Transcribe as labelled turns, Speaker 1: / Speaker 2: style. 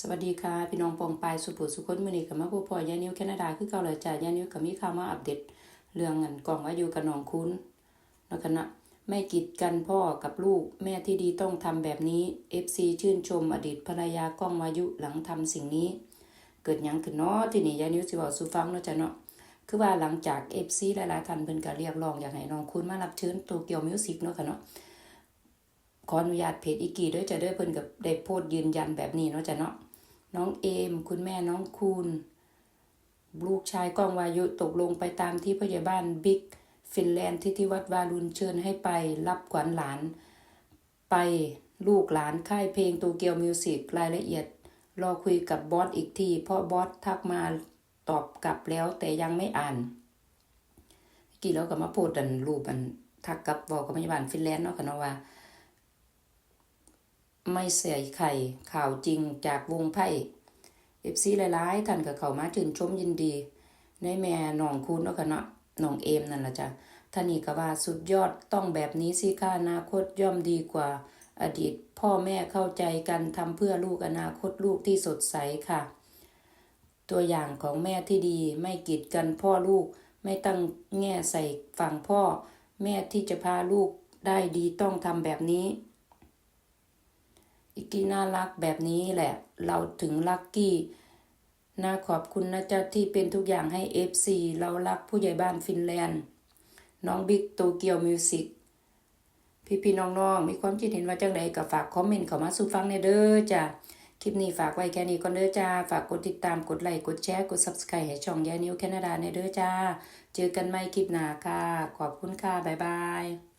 Speaker 1: สวัสดีค่ะ พี่น้องปองปายสุภุสุคนมือนี้กับมาผู้พ่อยานิวแคนาดาคือเก่าเลยจ้ายานิวกับมีข่าวมาอัปเดตเรื่องเงินกล่องว่าอยู่กับน้องคุณแล้วกันนะไม่กีดกันพ่อกับลูกแม่ที่ดีต้องทำแบบนี้ FC ชื่นชมอดีตภรรยากล้องวายุหลังทำสิ่งนี้ เกิดยังขึ้นเนาะที่นี่ยานิวสิบอกสู่ฟังเนาะจ้ะเนาะคือว่าหลังจาก FC หลายๆท่านเพิ่นก็เรียกร้องอยากให้น้องคุณมารับเชิญโตเกียวมิวสิกเนาะค่ะเนาะขออนุญาตเพจอีกีด้วยจะด้วยเพิ่นกับได้โพสต์ยืนยันแบบนี้เนาะจ้ะเนาะ น้องเอม คุณแม่น้องคูณลูกชายก้องวายุตกลงไปตามที่ผู้ใหญ่บ้านบิ๊กฟินแลนด์ที่ที่วัดวารุนเชิญให้ไปรับขวัญหลาน ไปลูกหลานค่ายเพลงโตเกียวมิวสิกรายละเอียด รอคุยกับบอสอีกที เพราะบอสทักมาตอบกลับแล้วแต่ยังไม่อ่าน กี่แล้วก็มาโพสต์อันรูปอันทักกับบอกกับพยาบาลฟินแลนด์เนาะค่ะเนาะว่า ไม่เสียไข่ข่าวจริงจากวงไพ่เอฟซีหลายๆท่านก็เข้ามาชื่นชมยินดี ในแม่หนองคุณเนาะค่ะเนาะหนองเอมนั่นละจ้ะท่านนี่ก็ว่าสุดยอดต้องแบบนี้สิค่ะอนาคตย่อมดีกว่า อดีตพ่อแม่เข้าใจกันทำเพื่อลูกอนาคตลูกที่สดใสค่ะ ตัวอย่างของแม่ที่ดีไม่กีดกันพ่อลูก ไม่ตั้งแง่ใส่ฝั่งพ่อ แม่ที่จะพาลูกได้ดีต้องทำแบบนี้ อีกกี้น่ารักแบบนี้แหละ เราถึงลักกี้น่าขอบคุณนะจ๊ะที่เป็นทุกอย่างให้ FC เรารักผู้ใหญ่บ้านฟินแลนด์ น้องบิ๊กโตเกียวมิวสิกพี่พี่ๆน้องๆ มีความคิดเห็นว่าจังไดก็ฝากคอมเมนต์เข้ามาสู่ฟังในเด้อจ้ะ คลิปนี้ฝากไว้แค่นี้ก่อนเด้อจ้า ฝากกดติดตาม กดไลค์ กดแชร์ กด Subscribe ให้ช่องยานิวแคนาดาในเด้อจ้า เจอกันใหม่คลิปหน้าค่ะ ขอบคุณค่ะ บ๊ายบาย